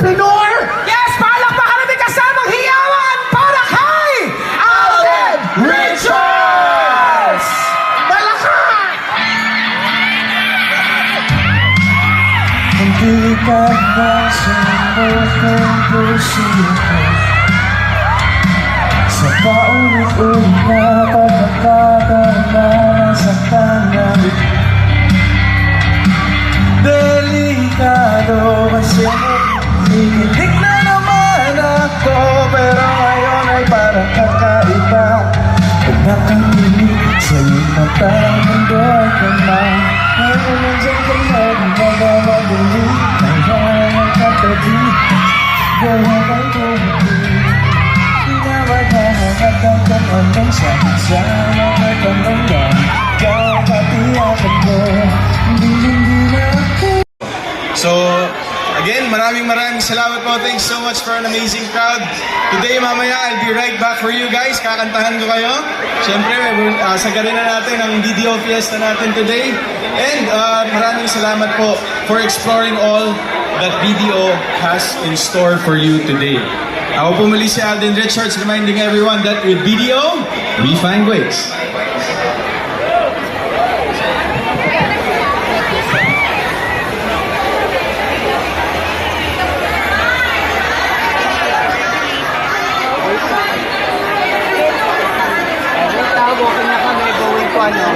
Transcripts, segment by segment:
entrepreneur! Yes, palakpakan natin kasamang hiyawan para kay Alden Richards! Malakas! Hindi ka na sumubok ng puso nakatingin sa iyong mata Ang mundo ay kama Ngayon nandiyan ka na Nagmamadali Kaya nakatabi Gawa kang bumili Di na maghahanap ng kung sakit sa mga tanong yan Ikaw salamat po. Thanks so much for an amazing crowd. Today, mamaya, I'll be right back for you guys. Kakantahan ko kayo. Siyempre, uh, sagarin na natin ang video fiesta natin today. And uh, maraming salamat po for exploring all that video has in store for you today. Ako po muli si Alden Richards reminding everyone that with video, we find ways. Tawag ko na kami, gawin ko ano.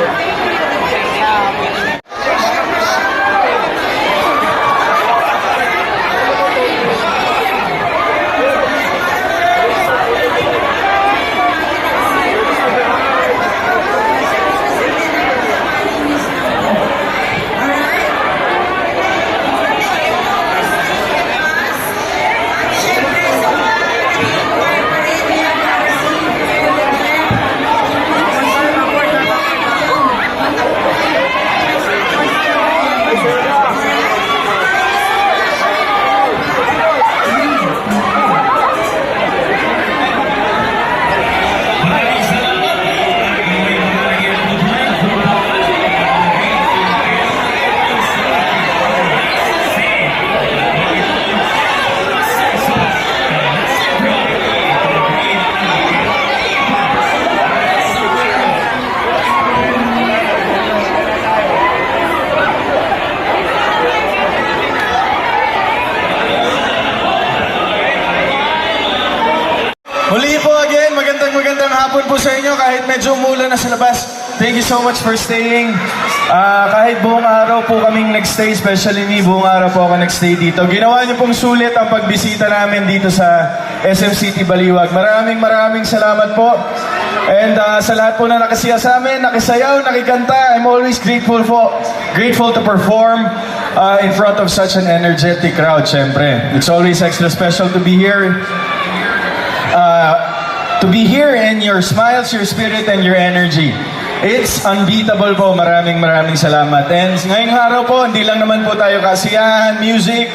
Muli po again, magandang magandang hapon po sa inyo kahit medyo umulan na sa labas. Thank you so much for staying. Ah, kahit buong araw po kaming nagstay, especially me, buong araw po ako nagstay dito. Ginawa niyo pong sulit ang pagbisita namin dito sa SM City Baliwag. Maraming maraming salamat po. And ah, sa lahat po na nakasiya sa amin, nakisayaw, nakikanta, I'm always grateful po. Grateful to perform ah, in front of such an energetic crowd, syempre. It's always extra special to be here uh, to be here in your smiles, your spirit, and your energy. It's unbeatable po. Maraming maraming salamat. And ngayong araw po, hindi lang naman po tayo kasiyahan, music,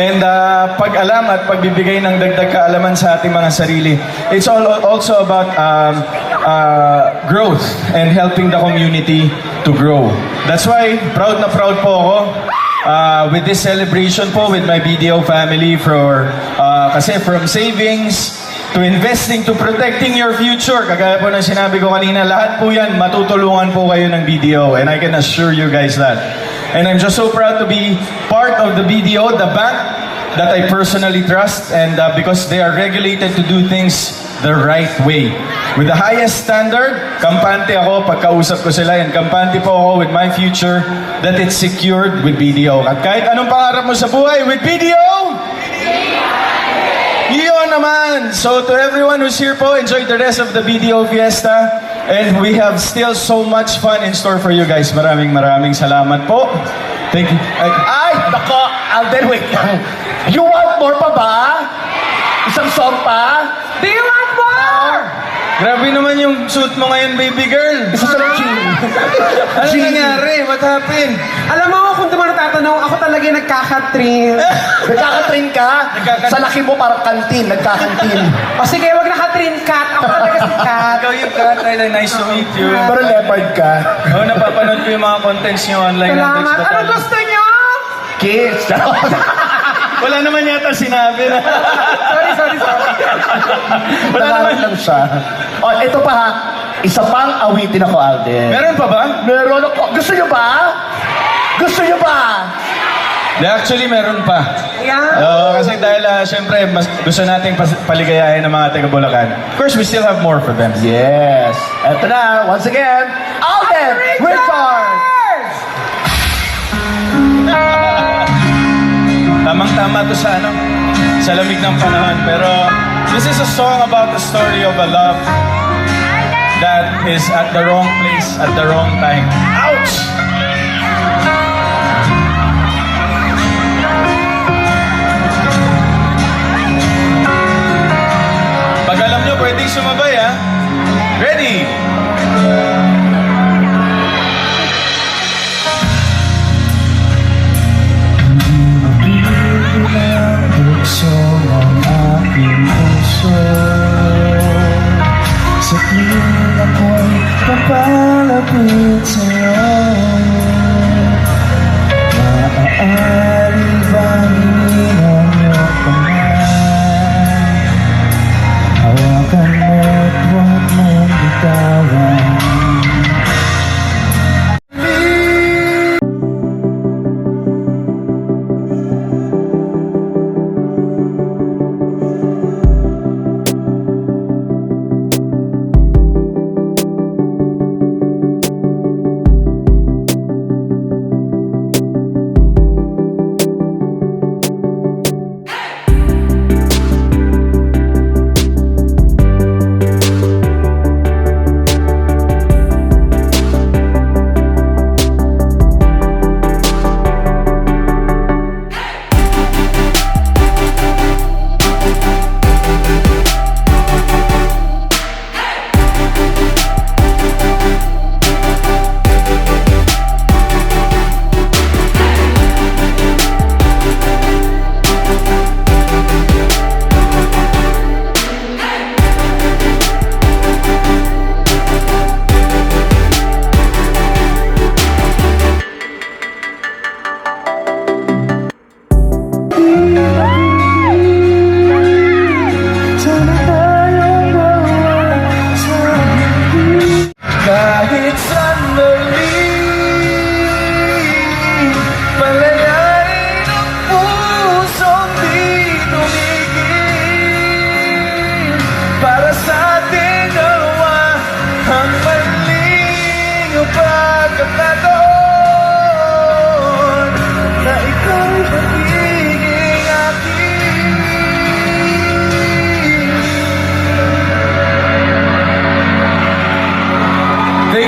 and uh, pag-alam at pagbibigay ng dagdag kaalaman sa ating mga sarili. It's all, also about um, uh, growth and helping the community to grow. That's why proud na proud po ako uh, with this celebration po with my BDO family for uh, kasi from savings to investing to protecting your future. Kagaya po ng sinabi ko kanina, lahat po yan matutulungan po kayo ng BDO and I can assure you guys that. And I'm just so proud to be part of the BDO, the bank that I personally trust and uh, because they are regulated to do things the right way. With the highest standard, kampante ako pagkausap ko sila and kampante po ako with my future that it's secured with BDO. At kahit anong pangarap mo sa buhay, with BDO, naman! So to everyone who's here po, enjoy the rest of the BDO Fiesta. And we have still so much fun in store for you guys. Maraming maraming salamat po. Thank you. Ay, Ay, nako, Alden, wait lang. You want more pa ba? Isang song pa? Do you want? Grabe naman yung suit mo ngayon, baby girl. Isa sa Jean. Ano nangyari? What happened? Alam mo, kung di mo natatanong, ako talaga yung nagkakatrim. Nagkakatrain ka? Nagkaka- Sa laki mo parang kantin, nagkakantin. o sige, wag nakatrim cut. Ako talaga si cut. Ikaw yung kat. Ay, nice to meet you. Pero leopard ka. Oo, napapanood ko yung mga contents nyo online. Salamat. Ano gusto nyo? Kiss. Wala naman yata sinabi na. Sorry, sorry, sorry. Wala naman. lang siya. O, ito pa ha. Isa pang awitin ako, Alden. Meron pa ba? Meron ako. Gusto niyo ba? Gusto niyo ba? Actually, meron pa. Yan. Oo, kasi dahil uh, syempre, mas gusto nating pas- paligayahin ng mga taga Bulacan. Of course, we still have more for them. Yes. Ito na, once again, Alden Richards! To sa ano, sa lamig ng panahon. Pero this is a song about the story of a love that is at the wrong place at the wrong time. Puso Sa tuwing ako'y papalapit sa'yo Maaari bang Hawakan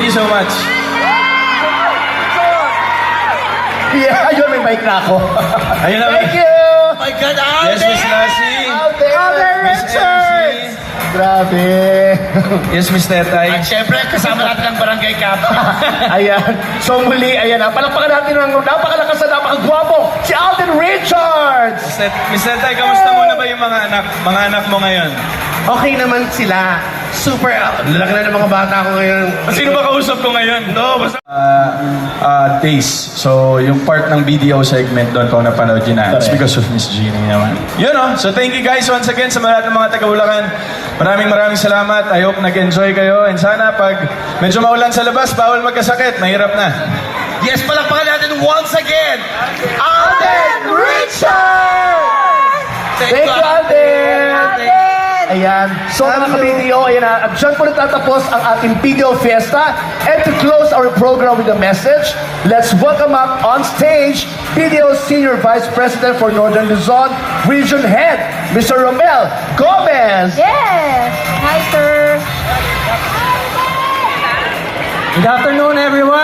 Thank you so much. Yeah, ayun, may mic na ako. Ayun na. Thank you! my God, Alden! Yes, Miss Lassie. Alden! Alden Miss Richards! MC. Grabe. Yes, Miss Tetay. Siyempre, kasama natin ang barangay cap. ayan. So muli, ayan na. Palakpakan natin ang napakalakas na napakagwapo, si Alden Richards! Miss Tet- Miss Tetay, kamusta muna ba yung mga anak, mga anak mo ngayon? Okay naman sila. Super, uh, lalaki na ng mga bata ko ngayon. Sino ba kausap ko ngayon? No, basta... Uh, uh, days. So, yung part ng video segment doon kung napanood yun na. It's because of Miss Jeannie naman. Yun oh. So, thank you guys once again sa lahat ng mga taga-Bulacan. Maraming maraming salamat. I hope nag-enjoy kayo. And sana pag medyo maulan sa labas, bawal magkasakit. Mahirap na. Yes, palakpakan natin once again, Alden Richards! Thank, you, Alden! Ayan. So mga ka-video, ayan na. At dyan po natatapos ang ating video fiesta. And to close our program with a message, let's welcome up on stage Video Senior Vice President for Northern Luzon Region Head, Mr. Romel Gomez. Yes! Hi, sir! Good afternoon, everyone!